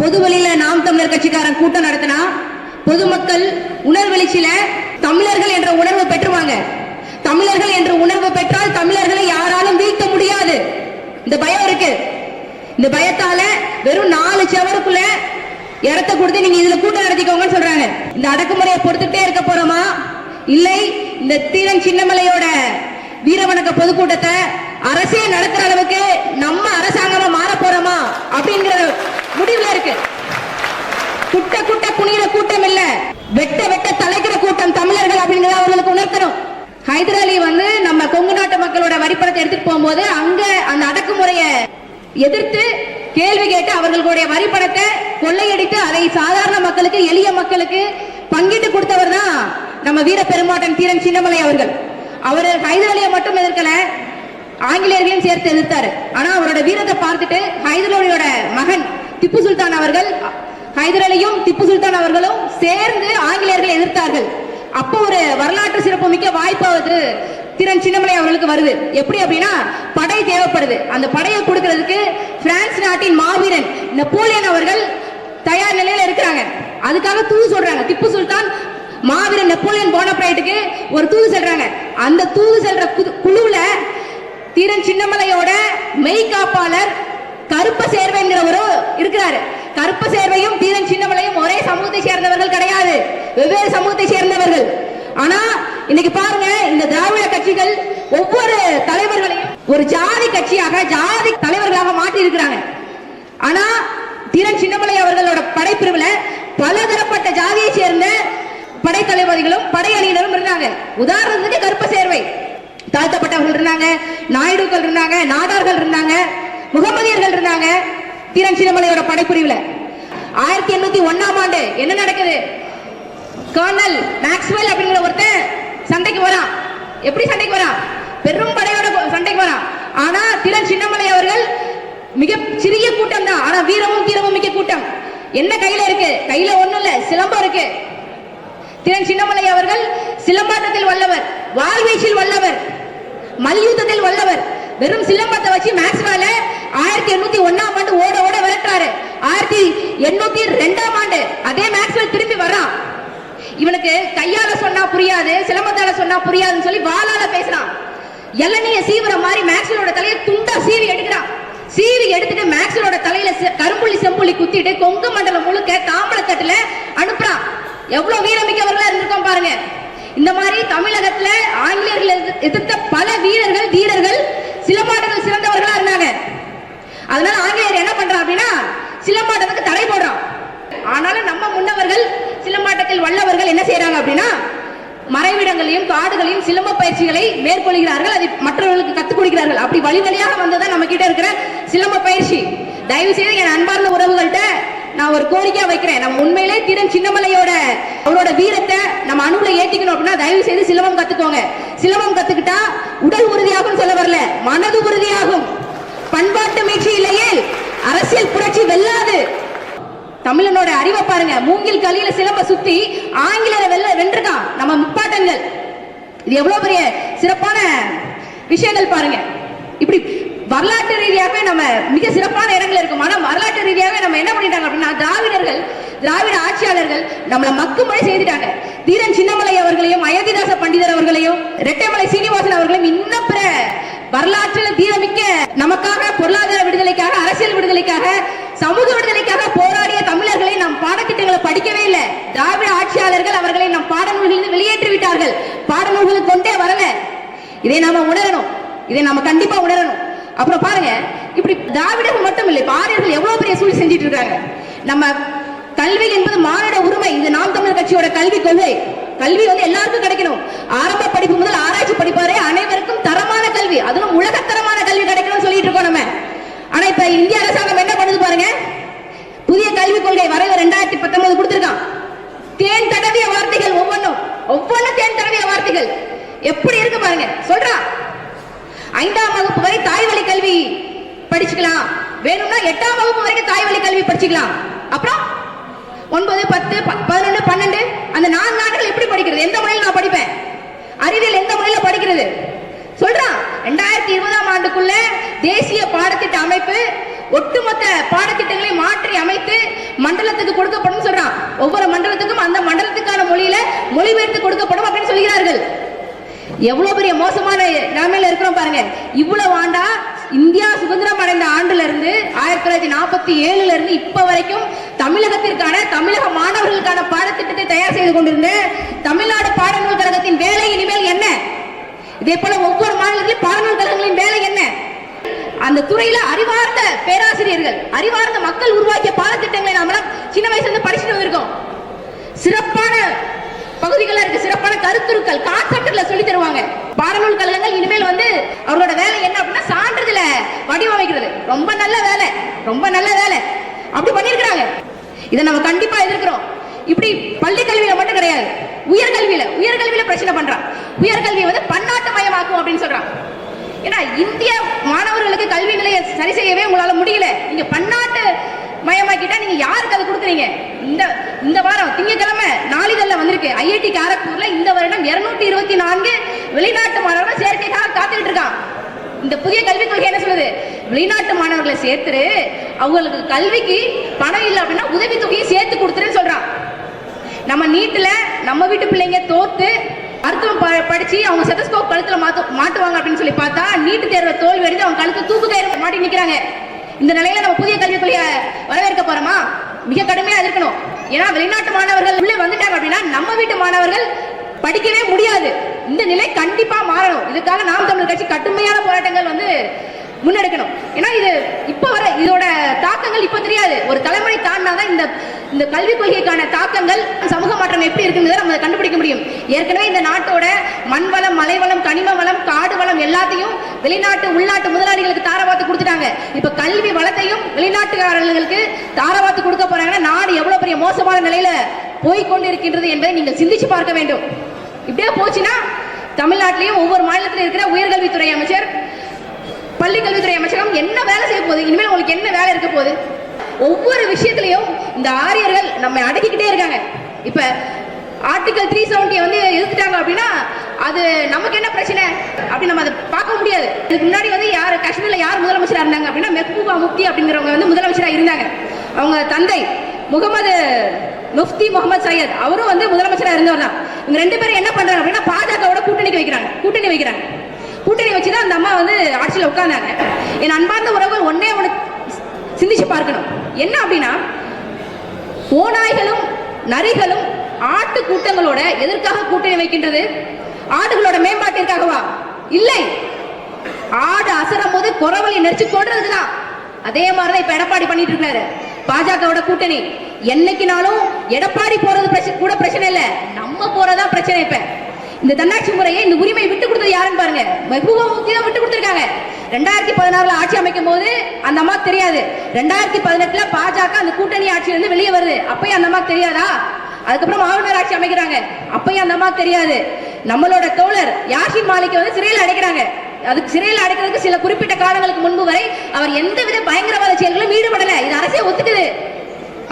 பொது வழியில நாம் தமிழர் கட்சிக்காரன் கூட்டம் நடத்தினா பொதுமக்கள் உணர்வெளிச்சில தமிழர்கள் என்ற உணர்வு பெற்றுவாங்க. தமிழர்கள் என்ற உணர்வு பெற்றால் தமிழர்களை யாராலும் வீழ்த்த முடியாது. இந்த பயம் இருக்கு. இந்த பயத்தால வெறும் நாலு செவருக்குள்ள இடத்த கொடுத்து நீங்க இதுல கூட்டம் நடத்திக்கோங்கன்னு சொல்றாங்க. இந்த அடக்குமுறையை பொறுத்துட்டே இருக்க போறோமா? இல்லை இந்த தீரன் சின்னமலையோட வீரவணக்க பொதுக்கூட்டத்தை அரசே நடத்துற அளவுக்கு நம்ம அரசாங்கமா மாற போறோமா? அப்படிங்கிற முடிவுல இருக்கு. குட்ட குட்ட குனிகிற கூட்டம் இல்ல. வெட்ட வெட்ட தலைக்கிற கூட்டம் தமிழர்கள் அப்படிங்கிறத அவர்களுக்கு உணர்த்தணும். ஹைதராலி வந்து நம்ம கொங்கு நாட்டு மக்களோட வரிப்பணத்தை எடுத்துட்டு போகும்போது அங்க அந்த அடக்குமுறைய எதிர்த்து கேள்வி கேட்டு அவர்களுடைய வரிப்பணத்தை கொள்ளையடித்து அதை சாதாரண மக்களுக்கு எளிய மக்களுக்கு பங்கிட்டு கொடுத்தவர் தான் நம்ம வீர பெருமாட்டன் தீரன் சின்னமலை அவர்கள். அவர் ஹைதராலியை மட்டும் எதிர்க்கல ஆங்கிலேயர்களையும் சேர்த்து எதிர்த்தாரு. ஆனா அவரோட வீரத்தை பார்த்துட்டு ஹைதராலியோட மகன் திப்பு சுல்தான் அவர்கள் ஹைதர் அலியும் திப்பு சுல்தான் அவர்களும் சேர்ந்து ஆங்கிலேயர்களை எதிர்த்தார்கள். அப்போ ஒரு வரலாற்று சிறப்புமிக்க வாய்ப்பாவது திறன் சின்னமலை அவர்களுக்கு வருது. எப்படி அப்படின்னா படை தேவைப்படுது. அந்த படையை கொடுக்கறதுக்கு பிரான்ஸ் நாட்டின் மாவீரன் நெப்போலியன் அவர்கள் தயார் நிலையில இருக்கிறாங்க. அதுக்காக தூது சொல்றாங்க. திப்பு சுல்தான் மாவீரன் நெப்போலியன் போனப்ரைட்டுக்கு ஒரு தூது செல்றாங்க. அந்த தூது செல்ற குழுவுல தீரன் சின்னமலையோட மெய்காப்பாளர் கருப்ப சேர்வைங்கிறவரும் இருக்கிறாரு. கருப்ப சேர்வையும் தீரன் சின்னமலையும் ஒரே சமூகத்தை சேர்ந்தவர்கள் கிடையாது. வெவ்வேறு சமூகத்தை சேர்ந்தவர்கள். ஆனா இன்னைக்கு பாருங்க இந்த திராவிட கட்சிகள் ஒவ்வொரு தலைவர்களையும் ஒரு ஜாதி கட்சியாக ஜாதி தலைவர்களாக மாற்றி இருக்கிறாங்க ஆனா தீரன் சின்னமலை அவர்களோட படைப்பிரிவுல பலதரப்பட்ட ஜாதியை சேர்ந்த படைத்தளபதிகளும் படையணியினரும் இருந்தாங்க. உதாரணத்துக்கு கருப்ப சேர்வை. தாழ்த்தப்பட்டவர்கள் இருந்தாங்க நாயுடுக்கள் இருந்தாங்க நாடார்கள் இருந்தாங்க. முகமதியர்கள் இருந்தாங்க. தீரன் சின்னமலையோட படைப்பிரிவுல. ஆயிரத்தி எண்ணூத்தி ஒன்னாம் ஆண்டு என்ன நடக்குது? கர்னல் மேக்ஸ்வெல் அப்படிங்கிற ஒருத்தன் சண்டைக்கு வரான். எப்படி சண்டைக்கு வரான்? பெரும் படையோட சண்டைக்கு வரான். ஆனா திறன் சின்னமலை அவர்கள் மிக சிறிய கூட்டம் தான். ஆனா வீரமும் தீரமும் மிக்க கூட்டம். என்ன கையில இருக்கு? கையில ஒண்ணும் இல்ல சிலம்பம் இருக்கு. திறன் சின்னமலை அவர்கள் சிலம்பாட்டத்தில் வல்லவர் வாழ்வீச்சில் வல்லவர் மல்யுத்தத்தில் வல்லவர். வெறும் சிலம்பத்தை வச்சு மேக்ஸ்வேல ஆயிரத்தி எண்ணூத்தி ஒன்னாம் ஆண்டு ஓட ஓட விரட்டுறாரு. ஆயிரத்தி எண்ணூத்தி ரெண்டாம் ஆண்டு அதே மேக்ஸ்வெல் திரும்பி வர்றான். இவனுக்கு கையால சொன்னா புரியாது சிலம்பத்தால சொன்னா புரியாதுன்னு சொல்லி வாளால பேசுறான். இளநிய சீவுற மாதிரி மேக்ஸ்வெலோட தலையை துண்டா சீவி எடுக்கிறான். சீவி எடுத்துட்டு மேக்ஸ்வெலோட தலையில செ- கரும்புள்ளி செம்புள்ளி குத்திட்டு கொங்கு மண்டலம் முழுக்க தாம்பளத்தட்டுல அனுப்புறான். எவ்வளவு வீரமிக்கவர்களா இருந்திருக்கோம் பாருங்க. இந்த மாதிரி தமிழகத்துல ஆங்கிலேயர்கள் எதிர்- எதிர்த்த பல வீரர்கள் தீரர்கள் சிலம்பாட்டங்கள் சிறந்தவர்களா இருந்தாங்க. அதனால ஆங்கிலேயர் என்ன பண்றா அப்படின்னா சிலம்பாட்டத்துக்கு தடை போடுறான் ஆனாலும் நம்ம முன்னவர்கள் சிலம்பாட்டத்தில் வல்லவர்கள் என்ன செய்யறாங்க அப்படின்னா மறைவிடங்களையும் காடுகளையும் சிலம்ப பயிற்சிகளை மேற்கொள்கிறார்கள். அதை மற்றவர்களுக்கு கத்துக் கொடுக்கிறார்கள். அப்படி வழி வழியாக வந்ததான் நம்ம கிட்ட இருக்கிற சிலம்ப பயிற்சி. தயவு செய்து என் அன்பார்ந்த உறவுகள்கிட்ட நான் ஒரு கோரிக்கையா வைக்கிறேன். நம்ம உண்மையிலே திறன் சின்னமலையோட அவரோட வீரத்தை நம்ம அணுவுல ஏத்திக்கணும் அப்படின்னா தயவு செய்து சிலம்பம் கத்துக்கோங்க. சிலம்பம் கத்துக்கிட்டா உடல் உறுதியாகும் சொல்ல வரல மனது உறுதியாகும். பண்பாட்டு மீட்சி இல்லையே. அரசியல் புரட்சி வெல்லாது. தமிழனோட அறிவை பாருங்க. மூங்கில் கலியில சிலம்ப சுத்தி ஆங்கிலேயரை வெல்ல வென்றிருக்கான் நம்ம முப்பாட்டங்கள். இது எவ்வளவு பெரிய சிறப்பான விஷயங்கள் பாருங்க. இப்படி வரலாற்று ரீதியாகவே நம்ம மிக சிறப்பான இடங்கள் இருக்கும். ஆனா வரலாற்று ரீதியாகவே நம்ம என்ன பண்ணிட்டாங்க அப்படின்னா திராவிடர்கள் திராவிட ஆட்சியாளர்கள் நம்மளை மக்குமொழி செய்துட்டாங்க. தீரன் சின்னமலை அவர்களையும் அயோத்திதாச பண்டிதர் அவர்களையும் ரெட்டைமலை சீனிவாசன் அவர்களையும் இன்னும் பிற வரலாற்றில் தீரமிக்க நமக்காக பொருளாதார விடுதலைக்காக அரசியல் விடுதலைக்காக சமூக விடுதலைக்காக போராடிய தமிழர்களை நம் பாடத்திட்டங்களை படிக்கவே இல்லை. திராவிட ஆட்சியாளர்கள் அவர்களை நம் பாடநூல்களில் வெளியேற்றி விட்டார்கள் பாடநூல்களுக்கு கொண்டே வரல. இதை நாம உணரணும். இதை நாம கண்டிப்பா உணரணும். அப்புறம் பாருங்க இப்படி திராவிடர்கள் மட்டும் இல்லை பாரியர்கள் எவ்வளவு பெரிய சூழல் செஞ்சிட்டு இருக்காங்க. நம்ம கல்வி என்பது மானிட உரிமை. இது நாம் தமிழர் கட்சியோட கல்வி கொள்கை. கல்வி வந்து எல்லாருக்கும் கிடைக்கணும். ஆரம்ப படிப்பு முதல் ஆராய்ச்சி படிப்பு வரை அனைவருக்கும் தரமான கல்வி. அதுவும் உலகத்தரமான கல்வி கிடைக்கணும்னு சொல்லிட்டு இருக்கோம் நம்ம. ஆனா இப்ப இந்திய அரசாங்கம் என்ன பண்ணுது பாருங்க? புதிய கல்விக் கொள்கை வரைவு ரெண்டாயிரத்தி பத்தொன்பது கொடுத்திருக்கான். தேன் தடவிய வார்த்தைகள் ஒவ்வொன்றும். ஒவ்வொன்றும் தேன் தடவிய வார்த்தைகள். எப்படி இருக்கு பாருங்க? சொல்றா. ஐந்தாம் வகுப்பு வரை தாய் வழி கல்வி படிச்சுக்கலாம். வேணும்னா எட்டாம் வகுப்பு வரைக்கும் தாய் வழி கல்வி படிச்சுக்கலாம். அப்புறம் ஒன்பது பத்து பதினொன்று பன்னெண்டு. அந்த நான்கு நாட்கள் எப்படி படிக்கிறது? எந்த முறையில் நான் படிப்பேன்? அறிவியல் எந்த முறையில் படிக்கிறது? சொல்றான். ரெண்டாயிரத்தி இருபதாம் ஆண்டுக்குள்ள தேசிய பாடத்திட்ட அமைப்பு ஒட்டுமொத்த பாடத்திட்டங்களை மாற்றி அமைத்து மண்டலத்துக்கு கொடுக்கப்படும் சொல்றான். ஒவ்வொரு மண்டலத்துக்கும் அந்த மண்டலத்துக்கான மொழியில மொழிபெயர்த்து கொடுக்கப்படும் அப்படின்னு சொல்கிறார்கள். எவ்வளவு பெரிய மோசமான நிலைமையில இருக்கிறோம் பாருங்க. இவ்வளவு ஆண்டா இந்தியா சுதந்திரம் அடைந்த ஆண்டுல இருந்து ஆயிரத்தி தொள்ளாயிரத்தி நாற்பத்தி ஏழுல இருந்து இப்ப வரைக்கும் தமிழகத்திற்கான தமிழக மாணவர்களுக்கான பாடத்திட்டத்தை தயார் செய்து கொண்டிருந்த தமிழ்நாடு பாடநூல் கழகத்தின் வேலை இனிமேல் என்ன? இதே போல ஒவ்வொரு மாநிலத்திலும் பாடநூல் கழகங்களின் வேலை என்ன? அந்த துறையில அறிவார்ந்த பேராசிரியர்கள் அறிவார்ந்த மக்கள் உருவாக்கிய பாடத்திட்டங்களை நாமெல்லாம் சின்ன வயசுல இருந்து படிச்சுட்டு வந்திருக்கோம். சிறப்பான பகுதிகளில் இருக்க சிறப்பான கருத்துருக்கள் கான்செப்ட்ல சொல்லி தருவாங்க. பாடநூல் கழகங்கள் இனிமேல் வந்து அவரோட வேலை என்ன அப்படின்னா சான்றிதழ வடிவமைக்கிறது. ரொம்ப நல்ல வேலை ரொம்ப நல்ல வேலை. அப்படி பண்ணிருக்கிறாங்க இதை நம்ம கண்டிப்பா எதிர்க்கிறோம். இப்படி பள்ளி கல்வியில மட்டும் கிடையாது. உயர்கல்வியில உயர்கல்வியில பிரச்சனை பண்றான். உயர்கல்வியை வந்து பன்னாட்டு மயமாக்கும் அப்படின்னு சொல்றான். ஏன்னா இந்திய மாணவர்களுக்கு கல்வி நிலையை சரி செய்யவே உங்களால முடியல. நீங்க பன்னாட்டு மயமாக்கிட்டா நீங்க யாருக்கு அதை கொடுக்குறீங்க? இந்த இந்த வாரம் திங்கட்கிழமை நாளிதழ்ல வந்திருக்கு. ஐஐடி காரக்பூர்ல இந்த வருடம் 224 இருபத்தி நான்கு வெளிநாட்டு மாணவர்கள் சேர்க்கைக்காக காத்துக்கிட்டு இருக்கான் இந்த புதிய கல்விக் கொள்கை என்ன சொல்லுது? வெளிநாட்டு மாணவர்களை சேர்த்துரு. அவங்களுக்கு கல்விக்கு பணம் இல்லை அப்படின்னா உதவித்தொகையை சேர்த்து கொடுத்துருன்னு சொல்றான். நம்ம நீட்டில் நம்ம வீட்டு பிள்ளைங்க தோத்து மருத்துவம் ப- படிச்சு அவங்க செதஸ்கோப் கழுத்துல மாத்து மாட்டுவாங்க அப்படின்னு சொல்லி பார்த்தா நீட்டு தேர்வை தோல்வி அடைந்து அவங்க கழுத்து தூக்கு தேர்வு மாட்டி நிக்கிறாங்க. இந்த நிலையில நம்ம புதிய கல்விக் கொள்கையை வரவேற்க போறோமா? மிக கடுமையா இருக்கணும் ஏன்னா வெளிநாட்டு மாணவர்கள் உள்ளே வந்துட்டாங்க அப்படின்னா நம்ம வீட்டு மாணவர்கள் படிக்கவே முடியாது. இந்த நிலை கண்டிப்பா மாறணும். இதுக்காக நாம் தமிழ் கட்சி கடுமையான போராட்டங்கள் வந்து முன்னெடுக்கணும். ஏன்னா இது இப்ப வர இதோட தாக்கங்கள் இப்ப தெரியாது. ஒரு தலைமுறை தாண்டினாதான் இந்த இந்த கல்விக் கொள்கைக்கான தாக்கங்கள் சமூக மாற்றம் எப்படி இருக்குங்கிறத நம்ம கண்டுபிடிக்க முடியும். ஏற்கனவே இந்த நாட்டோட மண்வளம் மலைவளம் கனிம வளம் காடு வளம் எல்லாத்தையும் வெளிநாட்டு உள்நாட்டு முதலாளிகளுக்கு தாரவாத்து கொடுத்துட்டாங்க. இப்ப கல்வி வளத்தையும் வெளிநாட்டுக்காரர்களுக்கு தாரவாத்து கொடுக்க போறாங்கன்னா நாடு எவ்வளவு பெரிய மோசமான நிலையில போய் கொண்டிருக்கின்றது என்பதை நீங்கள் சிந்திச்சு பார்க்க வேண்டும். இப்படியே போச்சுன்னா தமிழ்நாட்டிலையும் ஒவ்வொரு மாநிலத்திலும் இருக்கிற உயர்கல்வித்துறை அமைச்சர் பள்ளி கல்வித்துறை அமைச்சகம் என்ன வேலை செய்ய போகுது? இனிமேல் உங்களுக்கு என்ன வேலை இருக்க போகுது? ஒவ்வொரு விஷயத்திலையும் இந்த ஆரியர்கள் நம்ம அடக்கிக்கிட்டே இருக்காங்க. இப்ப ஆர்டிகல் த்ரீ செவன்ட்டியை வந்து எதிர்த்துட்டாங்க அப்படின்னா அது நமக்கு என்ன பிரச்சனை? அப்படி நம்ம அதை பார்க்க முடியாது. இதுக்கு முன்னாடி வந்து யார் காஷ்மீர்ல யார் முதலமைச்சராக இருந்தாங்க அப்படின்னா மெஹ்பூபா முஃப்தி அப்படிங்கிறவங்க வந்து முதலமைச்சராக இருந்தாங்க. அவங்க தந்தை முகமது முஃப்தி முகமது சையத் அவரும் வந்து முதலமைச்சராக இருந்தவர் தான் இவங்க ரெண்டு பேரும் என்ன பண்றாங்க அப்படின்னா பாஜகவோட கூட்டணிக்கு வைக்கிறாங்க. கூட்டணி வைக்கிறாங்க. கூட்டணி வச்சு தான் அந்த அம்மா வந்து ஆட்சியில் உட்காந்தாங்க என் அன்பார்ந்த உறவுகள் ஒன்னே ஒன்று சிந்திச்சு பார்க்கணும். என்ன அப்படின்னா ஓநாய்களும் நரிகளும் ஆட்டு கூட்டங்களோட எதற்காக கூட்டணி வைக்கின்றது? ஆடுகளோட மேம்பாட்டிற்காகவா? இல்லை. ஆடு அசரும் போது குறவழி நெரிச்சு கொள்றதுதான் அதே மாதிரிதான் இப்ப எடப்பாடி பண்ணிட்டு இருக்காரு. பாஜகவோட கூட்டணி. என்னைக்குனாலும் எடப்பாடி போறது பிரச்சனை கூட பிரச்சனை இல்ல. நம்ம போறதா பிரச்சனை இப்ப. இந்த தன்னாட்சி முறையை இந்த உரிமை விட்டு கொடுத்தது யாருன்னு பாருங்க. மெஹபூபா முக்கியம் தான் விட்டு கொடுத்துருக்காங்க. ரெண்டாயிரத்தி பதினாறுல ஆட்சி அமைக்கும் போது அந்த அம்மா தெரியாது. ரெண்டாயிரத்தி பதினெட்டுல பாஜக அந்த கூட்டணி ஆட்சியில இருந்து வெளியே வருது. அப்பயும் அந்த அம்மா தெரியாதா? அதுக்கப்புறம் ஆளுநர் ஆட்சி அமைக்கிறாங்க. அப்பயும் அந்த அம்மா தெரியாது. நம்மளோட தோழர் யாஷின் மாலிக் வந்து சிறையில் அடைக்கிறாங்க. அதுக்கு சிறையில் அடைக்கிறதுக்கு சில குறிப்பிட்ட காலங்களுக்கு முன்பு வரை அவர் எந்தவித பயங்கரவாத செயல்களும் ஈடுபட இது அரசே ஒத்துக்குது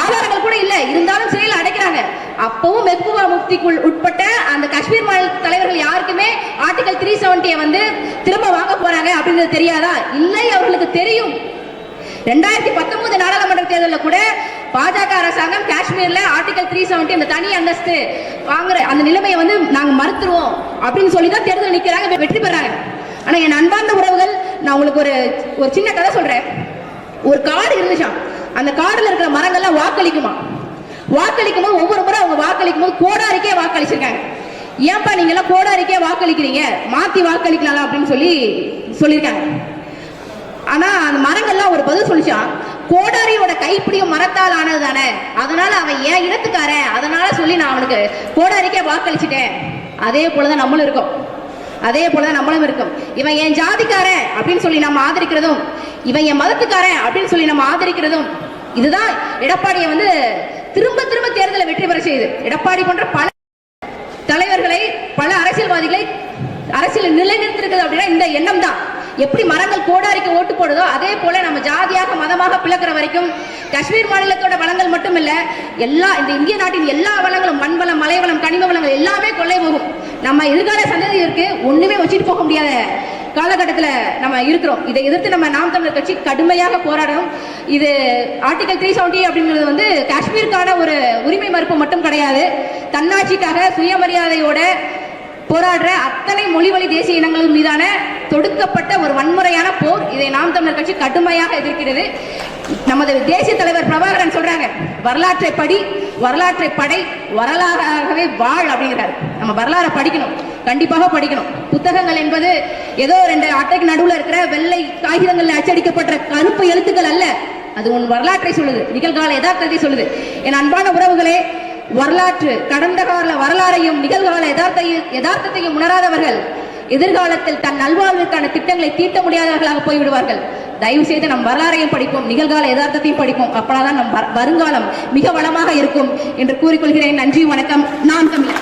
ஆதாரங்கள் கூட இல்ல இருந்தாலும் சிறையில் அடைக்கிறாங்க அப்பவும் மெஹ்பூபா முக்திக்குள் உட்பட்ட அந்த காஷ்மீர் மாநில தலைவர்கள் யாருக்குமே ஆர்டிகல் த்ரீ செவன்ட்டியை வந்து திரும்ப வாங்க போறாங்க அப்படின்றது தெரியாதா? இல்லை அவர்களுக்கு தெரியும். ரெண்டாயிரத்தி பத்தொன்பது நாடாளுமன்ற தேர்தலில் கூட பாஜக அரசாங்கம் காஷ்மீர்ல ஆர்டிகல் த்ரீ செவன்டி அந்த தனி அந்தஸ்து வாங்குற அந்த நிலைமையை வந்து நாங்க மறுத்துருவோம் அப்படின்னு சொல்லி தான் தேர்தல் நிக்கிறாங்க வெற்றி பெறாங்க. ஆனா என் அன்பார்ந்த உறவுகள் நான் உங்களுக்கு ஒரு ஒரு சின்ன கதை சொல்றேன். ஒரு காடு இருந்துச்சான் அந்த காடுல இருக்கிற மரங்கள்லாம் வாக்களிக்குமா வாக்களிக்கும் போது ஒவ்வொரு முறை அவங்க வாக்களிக்கும் போது கோடாரிக்கே வாக்களிச்சிருக்காங்க. ஏன்பா நீங்க எல்லாம் கோடாரிக்கே வாக்களிக்கிறீங்க? மாத்தி வாக்களிக்கலாம் அப்படின்னு சொல்லி சொல்லியிருக்காங்க. ஆனா அந்த மரங்கள்லாம் ஒரு பதில் சொல்லிச்சான் கோடாரியோட கைப்பிடியும் மரத்தால் ஆனது தானே? அதனால அவன் ஏன் இனத்துக்காரன். அதனால சொல்லி நான் அவனுக்கு கோடாரிக்கே வாக்களிச்சிட்டேன். அதே போலதான் நம்மளும் இருக்கோம். அதே போலதான் நம்மளும் இருக்கும். இவன் என் ஜாதிக்காரன் அப்படின்னு சொல்லி நம்ம ஆதரிக்கிறதும் இவன் என் மதத்துக்காரன் அப்படின்னு சொல்லி நம்ம ஆதரிக்கிறதும் இதுதான் எடப்பாடியை வந்து திரும்ப திரும்ப தேர்தலை வெற்றி பெற செய்யுது எடப்பாடி போன்ற பல தலைவர்களை பல அரசியல்வாதிகளை அரசியல் நிலைநிறுத்திருக்கிறது அப்படின்னா இந்த எண்ணம் தான் எப்படி மரங்கள் கோடாரிக்கு ஓட்டு போடுதோ அதே போல நம்ம ஜாதியாக மதமாக பிளக்கிற வரைக்கும் காஷ்மீர் மாநிலத்தோட வளங்கள் மட்டும் இல்ல எல்லா இந்த இந்திய நாட்டின் எல்லா வளங்களும் மண்வளம் மலைவளம் மலை வளம் கனிம வளங்கள் எல்லாமே கொள்ளை போகும். நம்ம எதிர்கால சந்ததியிற்கு ஒண்ணுமே வச்சுட்டு போக முடியாத. காலகட்டத்தில் நம்ம இருக்கிறோம். இதை எதிர்த்து நம்ம நாம் தமிழர் கட்சி கடுமையாக போராடணும். இது ஆர்டிகல் த்ரீ செவன்டி அப்படிங்கிறது வந்து காஷ்மீருக்கான ஒரு உரிமை மறுப்பு மட்டும் கிடையாது. தன்னாட்சிக்காக சுயமரியாதையோட போராடுற அத்தனை மொழிவழி தேசிய இனங்கள் மீதான தொடுக்கப்பட்ட ஒரு வன்முறையான போர் இதை நாம் தமிழர் கட்சி கடுமையாக எதிர்க்கிறது. நமது தேசிய தலைவர் பிரபாகரன் சொல்றாங்க வரலாற்றை படி வரலாற்றை படை வரலாறாகவே வாழ் அப்படிங்கிறாரு. நம்ம வரலாறை படிக்கணும். கண்டிப்பாக படிக்கணும். புத்தகங்கள் என்பது ஏதோ ரெண்டு அட்டைக்கு நடுவில் இருக்கிற வெள்ளை காகிதங்களில் அச்சடிக்கப்பட்ட கருப்பு எழுத்துக்கள் அல்ல. அது உன் வரலாற்றை சொல்லுது. நிகழ்கால யதார்த்தத்தை சொல்லுது. என் அன்பான உறவுகளே வரலாற்று கடந்த கால வரலாறையும் நிகழ்கால யதார்த்தையும் யதார்த்தத்தையும் உணராதவர்கள் எதிர்காலத்தில் தன் நல்வாழ்வுக்கான திட்டங்களை தீட்ட முடியாதவர்களாக போய்விடுவார்கள். தயவு செய்து நம் வரலாறையும் படிப்போம். நிகழ்கால யதார்த்தத்தையும் படிப்போம். அப்பனாதான் நம் வருங்காலம் மிக வளமாக இருக்கும் என்று கூறிக்கொள்கிறேன். நன்றி வணக்கம். நான் தமிழ்